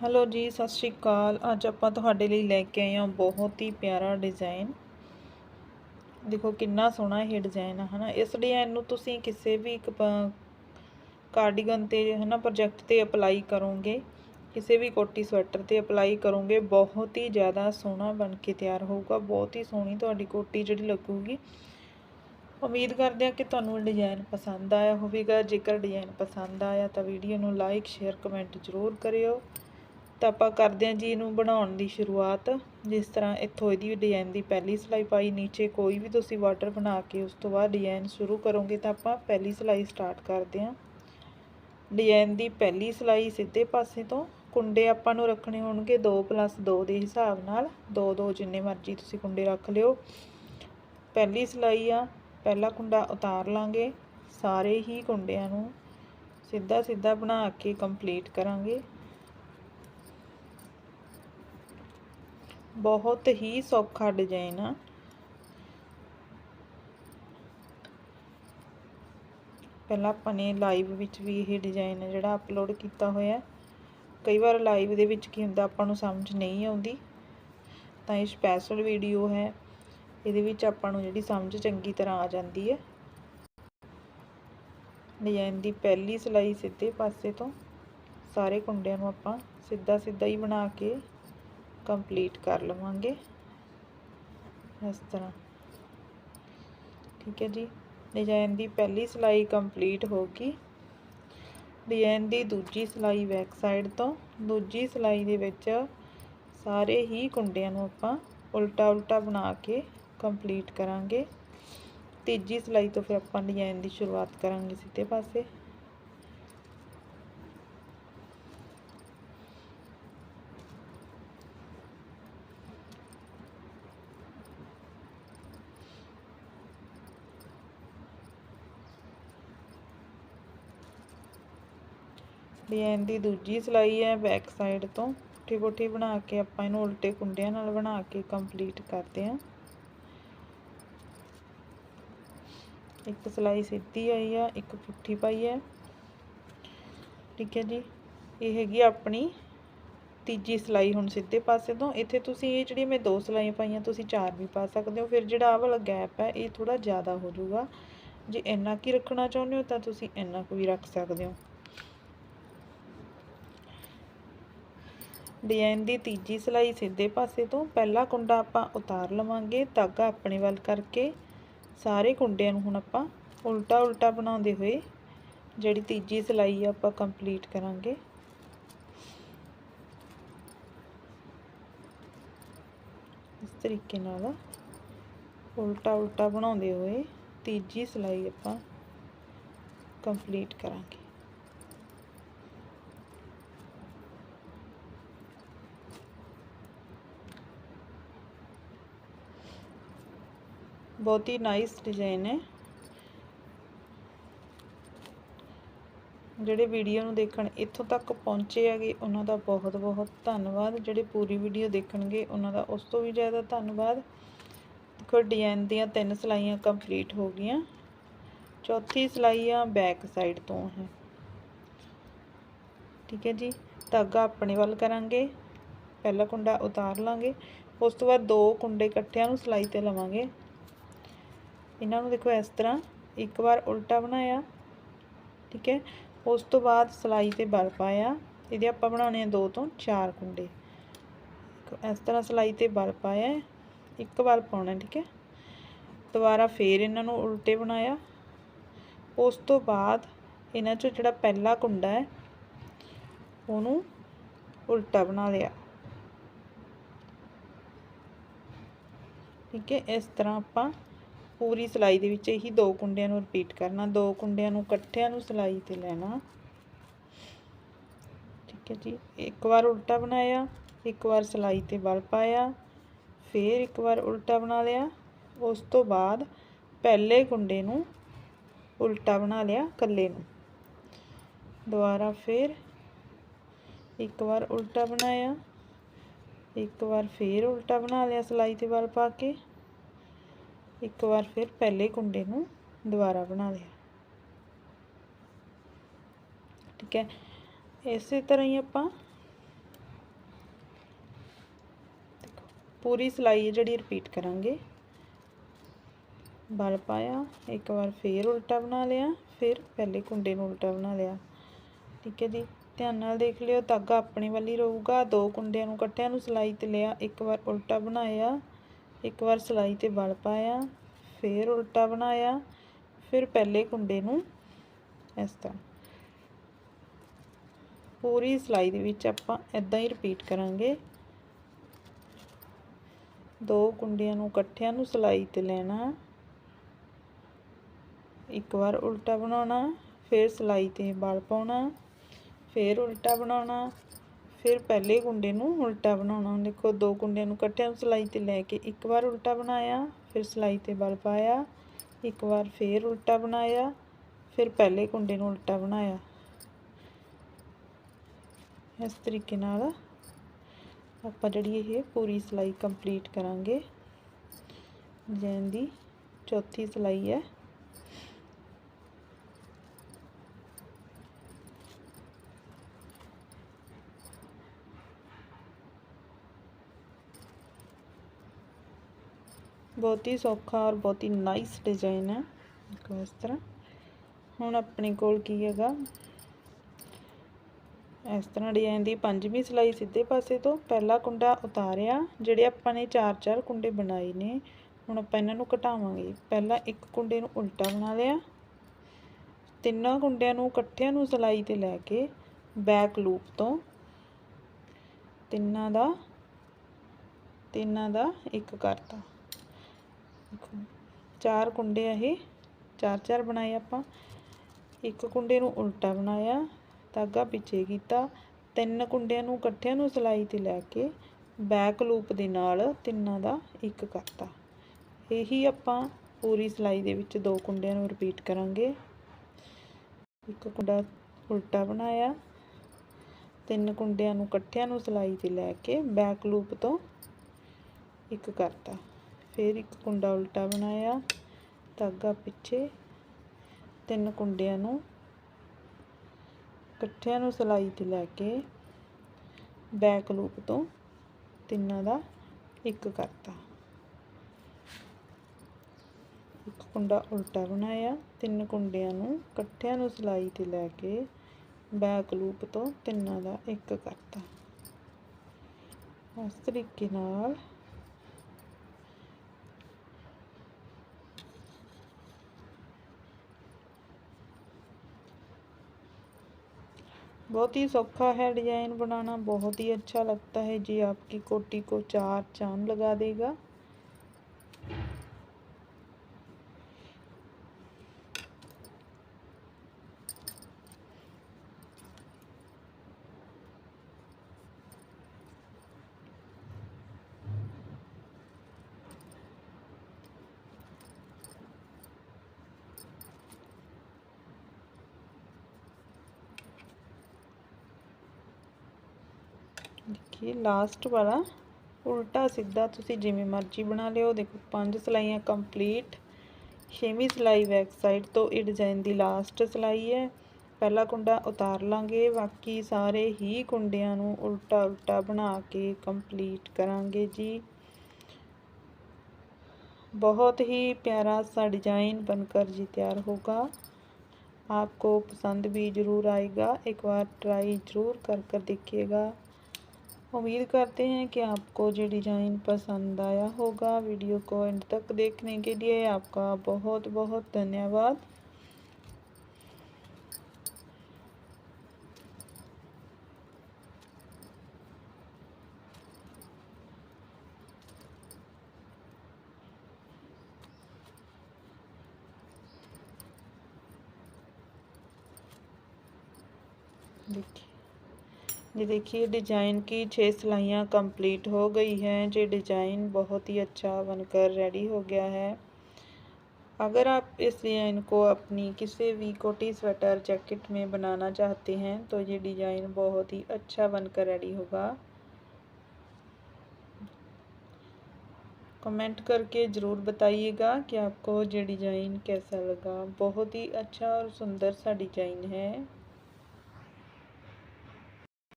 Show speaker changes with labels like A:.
A: Hello ਜੀ, ਸਤਿ ਸ਼੍ਰੀ ਅਕਾਲ। ਅੱਜ ਆਪਾਂ ਤੁਹਾਡੇ ਲਈ ਲੈ ਕੇ ਆਏ ਹਾਂ ਬਹੁਤ ਹੀ ਪਿਆਰਾ ਡਿਜ਼ਾਈਨ ਦੇਖੋ ਕਿੰਨਾ ਸੋਹਣਾ ਇਹ ਡਿਜ਼ਾਈਨ ਆ, ਹਨਾ? ਇਸ ਡਿਜ਼ਾਈਨ ਨੂੰ ਤੁਸੀਂ ਕਿਸੇ ਵੀ ਇੱਕ ਕਾਰਡੀਗਨ ਤੇ, ਹਨਾ ਪ੍ਰੋਜੈਕਟ ਤੇ ਅਪਲਾਈ ਕਰੋਗੇ, ਕਿਸੇ ਵੀ ਕੋਟੀ ਸਵੈਟਰ ਤੇ ਅਪਲਾਈ ਕਰੋਗੇ, ਬਹੁਤ ਹੀ ਜ਼ਿਆਦਾ ਸੋਹਣਾ ਬਣ ਕੇ ਤਿਆਰ ਹੋਊਗਾ। ਬਹੁਤ ਹੀ ਸੋਹਣੀ ਤੁਹਾਡੀ ਕੋਟੀ ਜਿਹੜੀ ਲੱਗੂਗੀ। ਉਮੀਦ ਕਰਦੇ ਹਾਂ ਕਿ ਤੁਹਾਨੂੰ ਇਹ ਡਿਜ਼ਾਈਨ ਪਸੰਦ ਆਇਆ ਹੋਵੇਗਾ। ਜੇਕਰ ਡਿਜ਼ਾਈਨ ਪਸੰਦ ਆਇਆ ਤਾਂ ਵੀਡੀਓ ਨੂੰ ਲਾਈਕ ਸ਼ੇਅਰ ਕਮੈਂਟ ਜ਼ਰੂਰ ਕਰਿਓ। ਤਾਂ ਆਪਾਂ ਕਰਦੇ ਹਾਂ ਜੀ ਇਹਨੂੰ ਬਣਾਉਣ ਦੀ ਸ਼ੁਰੂਆਤ। ਜਿਸ ਤਰ੍ਹਾਂ ਇੱਥੋਂ ਇਹਦੀ ਡਿਜ਼ਾਈਨ ਦੀ ਪਹਿਲੀ ਸਿਲਾਈ ਪਾਈ, ਨੀਚੇ ਕੋਈ ਵੀ ਤੁਸੀਂ ਬਾਰਡਰ ਬਣਾ ਕੇ ਉਸ ਤੋਂ ਬਾਅਦ ਡਿਜ਼ਾਈਨ ਸ਼ੁਰੂ ਕਰੋਗੇ ਤਾਂ ਆਪਾਂ ਪਹਿਲੀ ਸਿਲਾਈ ਸਟਾਰਟ ਕਰਦੇ ਹਾਂ। ਡਿਜ਼ਾਈਨ ਦੀ ਪਹਿਲੀ ਸਿਲਾਈ ਸਿੱਧੇ ਪਾਸੇ ਤੋਂ, ਕੁੰਡੇ ਆਪਾਂ ਨੂੰ ਰੱਖਣੇ ਹੋਣਗੇ 2 2 ਦੇ ਹਿਸਾਬ ਨਾਲ। 2 2 ਜਿੰਨੇ ਮਰਜ਼ੀ ਤੁਸੀਂ ਕੁੰਡੇ ਰੱਖ ਲਿਓ। ਪਹਿਲੀ ਸਿਲਾਈ ਆ, ਪਹਿਲਾ ਕੁੰਡਾ ਉਤਾਰ ਲਾਂਗੇ। ਸਾਰੇ ਹੀ ਕੁੰਡਿਆਂ ਨੂੰ ਸਿੱਧਾ ਸਿੱਧਾ ਬਣਾ ਕੇ ਕੰਪਲੀਟ ਕਰਾਂਗੇ। ਬਹੁਤ ਹੀ ਸੌਖਾ ਡਿਜ਼ਾਈਨ ਆ। ਪਹਿਲਾਂ ਆਪਾਂ ਨੇ ਲਾਈਵ ਵਿੱਚ ਵੀ ਇਹ ਡਿਜ਼ਾਈਨ ਜਿਹੜਾ ਅਪਲੋਡ ਕੀਤਾ ਹੋਇਆ। ਕਈ ਵਾਰ ਲਾਈਵ ਦੇ ਵਿੱਚ ਕੀ ਹੁੰਦਾ ਆਪਾਂ ਨੂੰ ਸਮਝ ਨਹੀਂ ਆਉਂਦੀ। ਤਾਂ ਇਹ ਸਪੈਸ਼ਲ ਵੀਡੀਓ ਹੈ। ਇਹਦੇ ਵਿੱਚ ਆਪਾਂ ਨੂੰ ਜਿਹੜੀ ਸਮਝ ਚੰਗੀ ਤਰ੍ਹਾਂ ਆ ਜਾਂਦੀ ਹੈ। ਡਿਜ਼ਾਈਨ ਦੀ ਪਹਿਲੀ ਸਿਲਾਈ ਸਿੱਧੇ ਪਾਸੇ ਤੋਂ। ਸਾਰੇ ਕੁੰਡਿਆਂ ਨੂੰ ਆਪਾਂ ਸਿੱਧਾ ਸਿੱਧਾ ਹੀ ਬਣਾ ਕੇ ਕੰਪਲੀਟ ਕਰ ਲਵਾਂਗੇ। ਇਸ ਤਰ੍ਹਾਂ। ਠੀਕ ਹੈ ਜੀ। ਡਿਜ਼ਾਈਨ ਦੀ ਪਹਿਲੀ ਸਿਲਾਈ ਕੰਪਲੀਟ ਹੋ ਗਈ। ਡਿਜ਼ਾਈਨ ਦੀ ਦੂਜੀ ਸਿਲਾਈ ਬੈਕ ਸਾਈਡ ਤੋਂ। ਦੂਜੀ ਸਿਲਾਈ ਦੇ ਵਿੱਚ ਸਾਰੇ ਹੀ ਕੁੰਡਿਆਂ ਨੂੰ ਆਪਾਂ ਉਲਟਾ ਉਲਟਾ ਬਣਾ ਕੇ ਕੰਪਲੀਟ ਕਰਾਂਗੇ। ਤੀਜੀ ਸਿਲਾਈ ਤੋਂ ਫਿਰ ਆਪਾਂ ਡਿਜ਼ਾਈਨ ਦੀ ਸ਼ੁਰੂਆਤ ਕਰਾਂਗੇ ਸਿੱਧੇ ਪਾਸੇ। ਡਿਜ਼ਾਈਨ ਦੀ ਦੂਜੀ ਸਿਲਾਈ ਹੈ ਬੈਕ ਸਾਈਡ ਤੋਂ। ਪੁੱਠੀ ਪੁੱਠੀ ਬਣਾ ਕੇ ਆਪਾਂ ਇਹਨੂੰ ਉਲਟੇ ਕੁੰਡਿਆਂ ਨਾਲ ਬਣਾ ਕੇ ਕੰਪਲੀਟ ਕਰਦੇ ਹਾਂ। ਇੱਕ ਸਿਲਾਈ ਸਿੱਧੀ ਆਈ ਆ, ਇੱਕ ਪੁੱਠੀ ਪਾਈ ਹੈ। ਠੀਕ ਹੈ ਜੀ। ਇਹ ਹੈਗੀ ਆਪਣੀ ਤੀਜੀ ਸਿਲਾਈ ਹੁਣ ਸਿੱਧੇ ਪਾਸੇ ਤੋਂ। ਇੱਥੇ ਤੁਸੀਂ ਇਹ ਜਿਹੜੀ ਮੈਂ ਦੋ ਸਿਲਾਈਆਂ ਪਾਈਆਂ, ਤੁਸੀਂ ਚਾਰ ਵੀ ਪਾ ਸਕਦੇ ਹੋ। ਫਿਰ ਜਿਹੜਾ ਆਹ ਵਾਲਾ ਗੈਪ ਹੈ, ਇਹ ਥੋੜਾ ਜ਼ਿਆਦਾ ਹੋ ਜਾਊਗਾ। ਜੇ ਇੰਨਾ ਕੀ ਰੱਖਣਾ ਚਾਹੁੰਦੇ ਹੋ, ਤਾਂ ਤੁਸੀਂ ਇੰਨਾ ਕੁ ਵੀ ਰੱਖ ਸਕਦੇ ਹੋ। ਡਿਜ਼ਾਈਨ ਦੀ ਤੀਜੀ ਸਿਲਾਈ ਸਿੱਧੇ ਪਾਸੇ ਤੋਂ ਪਹਿਲਾ ਕੁੰਡਾ ਆਪਾਂ ਉਤਾਰ ਲਵਾਂਗੇ, ਧਾਗਾ ਆਪਣੇ ਵੱਲ ਕਰਕੇ। ਸਾਰੇ ਕੁੰਡਿਆਂ ਨੂੰ ਹੁਣ ਆਪਾਂ ਉਲਟਾ ਉਲਟਾ ਬਣਾਉਂਦੇ ਹੋਏ ਜਿਹੜੀ ਤੀਜੀ ਸਿਲਾਈ ਆਪਾਂ ਕੰਪਲੀਟ ਕਰਾਂਗੇ। ਇਸ ਤਰੀਕੇ ਨਾਲ ਉਲਟਾ ਉਲਟਾ ਬਣਾਉਂਦੇ ਹੋਏ ਤੀਜੀ ਸਿਲਾਈ ਆਪਾਂ ਕੰਪਲੀਟ ਕਰਾਂਗੇ। ਬਹੁਤ ਹੀ ਨਾਈਸ ਡਿਜ਼ਾਈਨ ਹੈ। ਜਿਹੜੇ ਵੀਡੀਓ ਨੂੰ ਦੇਖਣ, ਇੱਥੋਂ ਤੱਕ ਪਹੁੰਚੇ ਹੈਗੇ, ਉਹਨਾਂ ਦਾ ਬਹੁਤ ਬਹੁਤ ਧੰਨਵਾਦ। ਜਿਹੜੇ ਪੂਰੀ ਵੀਡੀਓ ਦੇਖਣਗੇ, ਉਹਨਾਂ ਦਾ ਉਸ ਤੋਂ ਵੀ ਜ਼ਿਆਦਾ ਧੰਨਵਾਦ। ਦੇਖੋ ਡਿਜ਼ਾਈਨ ਦੀਆਂ ਤਿੰਨ ਸਲਾਈਆਂ ਕੰਪਲੀਟ ਹੋ ਗਈਆਂ। ਚੌਥੀ ਸਲਾਈ ਆ ਬੈਕ ਸਾਈਡ ਤੋਂ ਹੈ। ਠੀਕ ਹੈ ਜੀ। ਧਾਗਾ ਆਪਣੇ ਵੱਲ ਕਰਾਂਗੇ। ਪਹਿਲਾ ਕੁੰਡਾ ਉਤਾਰ ਲਾਂਗੇ। ਉਸ ਤੋਂ ਬਾਅਦ ਦੋ ਕੁੰਡੇ ਇਕੱਠਿਆਂ ਨੂੰ ਸਲਾਈ ਤੇ ਲਵਾਂਗੇ। ਇਹਨਾਂ ਨੂੰ ਦੇਖੋ ਇਸ ਤਰ੍ਹਾਂ ਇੱਕ ਵਾਰ ਉਲਟਾ ਬਣਾਇਆ, ਠੀਕ ਹੈ। ਉਸ ਤੋਂ ਬਾਅਦ ਸਲਾਈ ਤੇ ਬਲ ਪਾਇਆ। ਇਹਦੇ ਆਪਾਂ ਬਣਾਉਣੇ ਆ ਦੋ ਤੋਂ ਚਾਰ ਕੁੰਡੇ। ਇਸ ਤਰ੍ਹਾਂ ਸਲਾਈ ਤੇ ਬਲ ਪਾਇਆ। ਇੱਕ ਵਾਰ ਪਾਉਣਾ, ਠੀਕ ਹੈ। ਦੁਬਾਰਾ ਫੇਰ ਇਹਨਾਂ ਨੂੰ ਉਲਟੇ ਬਣਾਇਆ। ਉਸ ਤੋਂ ਬਾਅਦ ਇਹਨਾਂ ਚੋਂ ਜਿਹੜਾ ਪਹਿਲਾ ਕੁੰਡਾ ਹੈ, ਉਹਨੂੰ ਉਲਟਾ ਬਣਾ ਲਿਆ। ਠੀਕ ਹੈ, ਇਸ ਤਰ੍ਹਾਂ ਆਪਾਂ ਪੂਰੀ ਸਲਾਈ ਦੇ ਵਿੱਚ ਇਹੀ ਦੋ ਕੁੰਡਿਆਂ ਨੂੰ ਰਿਪੀਟ ਕਰਨਾ, ਦੋ ਕੁੰਡਿਆਂ ਨੂੰ ਇਕੱਠਿਆਂ ਨੂੰ ਸਲਾਈ ਤੇ ਲੈਣਾ। ਠੀਕ ਹੈ ਜੀ, ਇੱਕ ਵਾਰ ਉਲਟਾ ਬਣਾਇਆ, ਇੱਕ ਵਾਰ ਸਲਾਈ ਤੇ ਬਲ ਪਾਇਆ, ਫਿਰ ਇੱਕ ਵਾਰ ਉਲਟਾ ਬਣਾ ਲਿਆ, ਉਸ ਤੋਂ ਬਾਅਦ ਪਹਿਲੇ ਕੁੰਡੇ ਨੂੰ ਉਲਟਾ ਬਣਾ ਲਿਆ ਇਕੱਲੇ ਨੂੰ। ਦੁਬਾਰਾ ਫਿਰ ਇੱਕ ਵਾਰ ਉਲਟਾ ਬਣਾਇਆ, ਇੱਕ ਵਾਰ ਫਿਰ ਉਲਟਾ ਬਣਾ ਲਿਆ ਸਲਾਈ ਤੇ ਬਲ ਪਾ ਕੇ। ਇੱਕ ਵਾਰ ਫਿਰ ਪਹਿਲੇ ਕੁੰਡੇ ਨੂੰ ਦੁਬਾਰਾ ਬਣਾ ਲਿਆ। ਠੀਕ ਹੈ। ਇਸੇ ਤਰ੍ਹਾਂ ਹੀ ਆਪਾਂ ਪੂਰੀ ਸਲਾਈ ਜਿਹੜੀ ਰਿਪੀਟ ਕਰਾਂਗੇ। ਬਲ ਪਾਇਆ, ਇੱਕ ਵਾਰ ਫੇਰ ਉਲਟਾ ਬਣਾ ਲਿਆ, ਫਿਰ ਪਹਿਲੇ ਕੁੰਡੇ ਨੂੰ ਉਲਟਾ ਬਣਾ ਲਿਆ। ਠੀਕ ਹੈ ਜੀ। ਧਿਆਨ ਨਾਲ ਦੇਖ ਲਿਓ, ਧਾਗਾ ਆਪਣੇ ਵੱਲ ਹੀ ਰਹੂਗਾ। ਦੋ ਕੁੰਡਿਆਂ ਨੂੰ ਕੱਟਿਆਂ ਨੂੰ ਸਲਾਈ ਤੇ ਲਿਆ, ਇੱਕ ਵਾਰ ਉਲਟਾ ਬਣਾਇਆ। ਇੱਕ ਵਾਰ ਸਿਲਾਈ ਤੇ ਬਲ ਪਾਇਆ, ਫਿਰ ਉਲਟਾ ਬਣਾਇਆ, ਫਿਰ ਪਹਿਲੇ ਕੁੰਡੇ ਨੂੰ ਇਸ ਤਰ੍ਹਾਂ। ਪੂਰੀ ਸਿਲਾਈ ਦੇ ਵਿੱਚ ਆਪਾਂ ਇਦਾਂ ਹੀ ਰਿਪੀਟ ਕਰਾਂਗੇ। ਦੋ ਕੁੰਡਿਆਂ ਨੂੰ ਇਕੱਠਿਆਂ ਨੂੰ ਸਿਲਾਈ ਤੇ ਲੈਣਾ। ਇੱਕ ਵਾਰ ਉਲਟਾ ਬਣਾਉਣਾ, ਫਿਰ ਸਿਲਾਈ ਤੇ ਬਲ ਪਾਉਣਾ, ਫਿਰ ਉਲਟਾ ਬਣਾਉਣਾ। ਫਿਰ ਪਹਿਲੇ ਕੁੰਡੇ ਨੂੰ ਉਲਟਾ ਬਣਾਉਣਾ। ਦੇਖੋ, ਦੋ ਕੁੰਡਿਆਂ ਨੂੰ ਇਕੱਠਿਆਂ ਨੂੰ ਸਿਲਾਈ ਤੇ ਲੈ ਕੇ ਇੱਕ ਵਾਰ ਉਲਟਾ ਬਣਾਇਆ, ਫਿਰ ਸਿਲਾਈ ਤੇ ਬਲ ਪਾਇਆ, ਇੱਕ ਵਾਰ ਫਿਰ ਉਲਟਾ ਬਣਾਇਆ, ਫਿਰ ਪਹਿਲੇ ਕੁੰਡੇ ਨੂੰ ਉਲਟਾ ਬਣਾਇਆ। ਇਸ ਤਰੀਕੇ ਨਾਲ ਆਪਾਂ ਜਿਹੜੀ ਇਹ ਪੂਰੀ ਸਿਲਾਈ ਕੰਪਲੀਟ ਕਰਾਂਗੇ। ਡਿਜ਼ਾਈਨ ਦੀ ਚੌਥੀ ਸਿਲਾਈ ਹੈ। ਬਹੁਤ ਹੀ ਸੌਖਾ ਔਰ ਬਹੁਤ ਹੀ ਨਾਈਸ ਡਿਜ਼ਾਈਨ ਹੈ। ਦੇਖੋ ਇਸ ਤਰ੍ਹਾਂ। ਹੁਣ ਆਪਣੇ ਕੋਲ ਕੀ ਹੈਗਾ? ਇਸ ਤਰ੍ਹਾਂ ਡਿਜ਼ਾਈਨ ਦੀ ਪੰਜਵੀਂ ਸਿਲਾਈ ਸਿੱਧੇ ਪਾਸੇ ਤੋਂ ਪਹਿਲਾ ਕੁੰਡਾ ਉਤਾਰਿਆ, ਜਿਹੜੇ ਆਪਾਂ ਨੇ ਚਾਰ ਚਾਰ ਕੁੰਡੇ ਬਣਾਏ ਨੇ। ਹੁਣ ਆਪਾਂ ਇਹਨਾਂ ਨੂੰ ਘਟਾਵਾਂਗੇ ਪਹਿਲਾਂ ਇੱਕ ਕੁੰਡੇ ਨੂੰ ਉਲਟਾ ਬਣਾ ਲਿਆ। ਤਿੰਨਾਂ ਕੁੰਡਿਆਂ ਨੂੰ ਇਕੱਠਿਆਂ ਨੂੰ ਸਿਲਾਈ ਤੇ ਲੈ ਕੇ ਬੈਕ ਲੂਪ ਤੋਂ ਤਿੰਨਾਂ ਦਾ ਤਿੰਨਾਂ ਦਾ ਇੱਕ ਕਰਤਾ। ਚਾਰ ਕੁੰਡੇ ਆ ਇਹ। ਚਾਰ ਚਾਰ ਬਣਾਏ ਆਪਾਂ। ਇੱਕ ਕੁੰਡੇ ਨੂੰ ਉਲਟਾ ਬਣਾਇਆ, ਧਾਗਾ ਪਿੱਛੇ ਕੀਤਾ, ਤਿੰਨ ਕੁੰਡਿਆਂ ਨੂੰ ਇਕੱਠਿਆਂ ਨੂੰ ਸਿਲਾਈ ਤੇ ਲੈ ਕੇ ਬੈਕ ਲੂਪ ਦੇ ਨਾਲ ਤਿੰਨਾਂ ਦਾ ਇੱਕ ਕਰਤਾ। ਇਹੀ ਆਪਾਂ ਪੂਰੀ ਸਿਲਾਈ ਦੇ ਵਿੱਚ ਦੋ ਕੁੰਡਿਆਂ ਨੂੰ ਰਿਪੀਟ ਕਰਾਂਗੇ। ਇੱਕ ਕੁੰਡਾ ਉਲਟਾ ਬਣਾਇਆ, ਤਿੰਨ ਕੁੰਡਿਆਂ ਨੂੰ ਇਕੱਠਿਆਂ ਨੂੰ ਸਿਲਾਈ ਤੇ ਲੈ ਕੇ ਬੈਕ ਲੂਪ ਤੋਂ ਇੱਕ ਕਰਤਾ। ਫਿਰ ਇੱਕ ਕੁੰਡਾ ਉਲਟਾ ਬਣਾਇਆ, ਧਾਗਾ ਪਿੱਛੇ, ਤਿੰਨ ਕੁੰਡਿਆਂ ਨੂੰ ਇਕੱਠਿਆਂ ਨੂੰ ਸਿਲਾਈ ਤੇ ਲੈ ਕੇ ਬੈਕ ਲੂਪ ਤੋਂ ਤਿੰਨਾਂ ਦਾ ਇੱਕ ਕਰਤਾ। ਇੱਕ ਕੁੰਡਾ ਉਲਟਾ ਬਣਾਇਆ, ਤਿੰਨ ਕੁੰਡਿਆਂ ਨੂੰ ਇਕੱਠਿਆਂ ਨੂੰ ਸਿਲਾਈ ਤੇ ਲੈ ਕੇ ਬੈਕ ਲੂਪ ਤੋਂ ਤਿੰਨਾਂ ਦਾ ਇੱਕ ਕਰਤਾ। ਇਸ ਤਰੀਕੇ ਨਾਲ बहुत ही सौखा है डिज़ाइन बनाना बहुत ही अच्छा लगता है जी आपकी कोटी को चार चांद लगा देगा ਦੇਖੀਏ ਲਾਸਟ ਵਾਲਾ ਉਲਟਾ ਸਿੱਧਾ ਤੁਸੀਂ ਜਿਵੇਂ ਮਰਜ਼ੀ ਬਣਾ ਲਿਓ ਦੇਖੋ ਪੰਜ ਸਲਾਈਆਂ ਕੰਪਲੀਟ ਛੇਵੀਂ ਸਲਾਈ ਬੈਕ ਸਾਈਡ ਤੋਂ ਇਹ ਡਿਜ਼ਾਈਨ ਦੀ ਲਾਸਟ ਸਲਾਈ ਹੈ ਪਹਿਲਾ ਕੁੰਡਾ ਉਤਾਰ ਲਾਂਗੇ ਬਾਕੀ ਸਾਰੇ ਹੀ ਕੁੰਡਿਆਂ ਨੂੰ ਉਲਟਾ ਉਲਟਾ ਬਣਾ ਕੇ ਕੰਪਲੀਟ ਕਰਾਂਗੇ ਜੀ बहुत ही प्यारा सा डिज़ाइन बनकर जी तैयार होगा आपको पसंद भी ज़रूर आएगा एक बार ट्राई ज़रूर कर कर देखिएगा उम्मीद करते हैं कि आपको जो डिज़ाइन पसंद आया होगा। वीडियो को एंड तक देखने के लिए आपका बहुत बहुत धन्यवाद। देखिए। ये देखिए, डिज़ाइन की छह सिलाइयाँ कंप्लीट हो गई हैं। जो डिज़ाइन बहुत ही अच्छा बनकर रेडी हो गया है। अगर आप इस डिज़ाइन को अपनी किसी भी कोटी स्वेटर, जैकेट में बनाना चाहते हैं तो ये डिज़ाइन बहुत ही अच्छा बनकर रेडी होगा। कमेंट करके ज़रूर बताइएगा कि आपको ये डिज़ाइन कैसा लगा। बहुत ही अच्छा और सुंदर सा डिज़ाइन है।